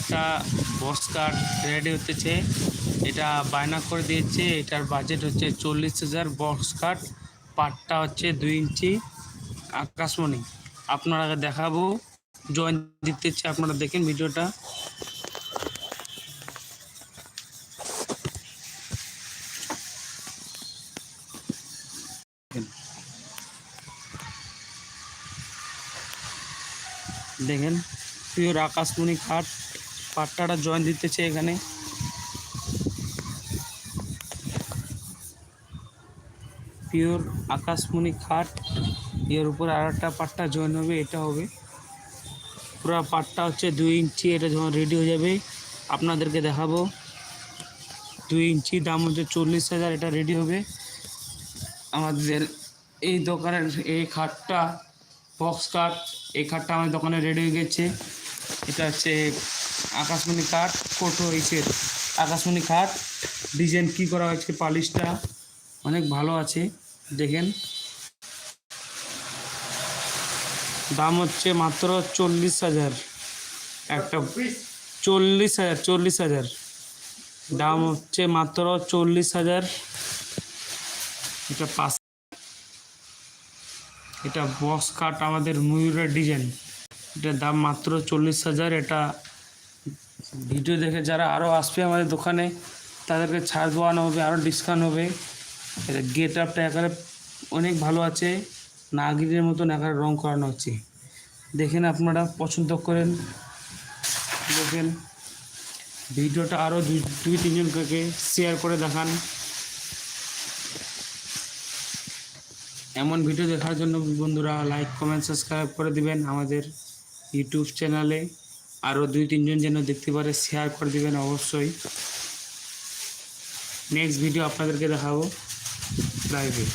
একটা box cut ready হতেছে। এটা বায়না করে দিয়েছে। এটার বাজেট হচ্ছে চল্লিশ হাজার। বক্স কাট পাটটা হচ্ছে দুই ইঞ্চি আকাশমণি। আপনারা দেখাবো। জয়েন দিতেছে আপনারা দেখেন ভিডিওটা। দেখেন পিওর আকাশমণি খাট পাট্টাটা জয়েন দিতেছে এখানে। পিওর আকাশমণি খাট, এর উপরে আর একটা পাট্টা জয়েন হবে, এটা হবে। পুরো পাটটা হচ্ছে দুই ইঞ্চি, এটা যখন রেডি হয়ে যাবে, আপনাদেরকে দেখাবো। দুই ইঞ্চি, দাম হচ্ছে চল্লিশ হাজার, এটা রেডি হবে। আমাদের এই দোকানের এই খাটটা বক্স কাঠ এই খাটটা আমার দোকানে রেডি হয়ে গেছে। এটা হচ্ছে আকাশমণি কাঠ কোটো ইসের আকাশমণি কাঠ। ডিজাইন কি করা হয়েছে? পালিশটা অনেক ভালো আছে, দেখেন। দাম হচ্ছে মাত্র চল্লিশ হাজার। একটা চল্লিশ হাজার চল্লিশ হাজার। দাম হচ্ছে মাত্র চল্লিশ হাজার। এটা পাঁচ এটা বক্স কাট আমাদের ময়ূরের ডিজাইন এটার দাম মাত্র চল্লিশ হাজার, এটা ভিডিও দেখে যারা আরও আসবে আমাদের দোকানে, তাদেরকে ছাড় দেওয়ানো হবে আরও ডিসকাউন্ট হবে। এটা গেট আপটা একারে অনেক ভালো আছে। নাগিনের মতন একারে রং করানো হচ্ছে। দেখেন আপনারা পছন্দ করেন। দেখেন, ভিডিওটা আরও দুই দুই তিনজনকে শেয়ার করে দেখান। এমন ভিডিও দেখার জন্য বন্ধুরা লাইক কমেন্ট সাবস্ক্রাইব করে দিবেন আমাদের ইউটিউব চ্যানেলে আরও দুই, তিনজন যেন দেখতে পারে শেয়ার করে দেবেন অবশ্যই। নেক্সট ভিডিও আপনাদেরকে দেখাবো লাইভে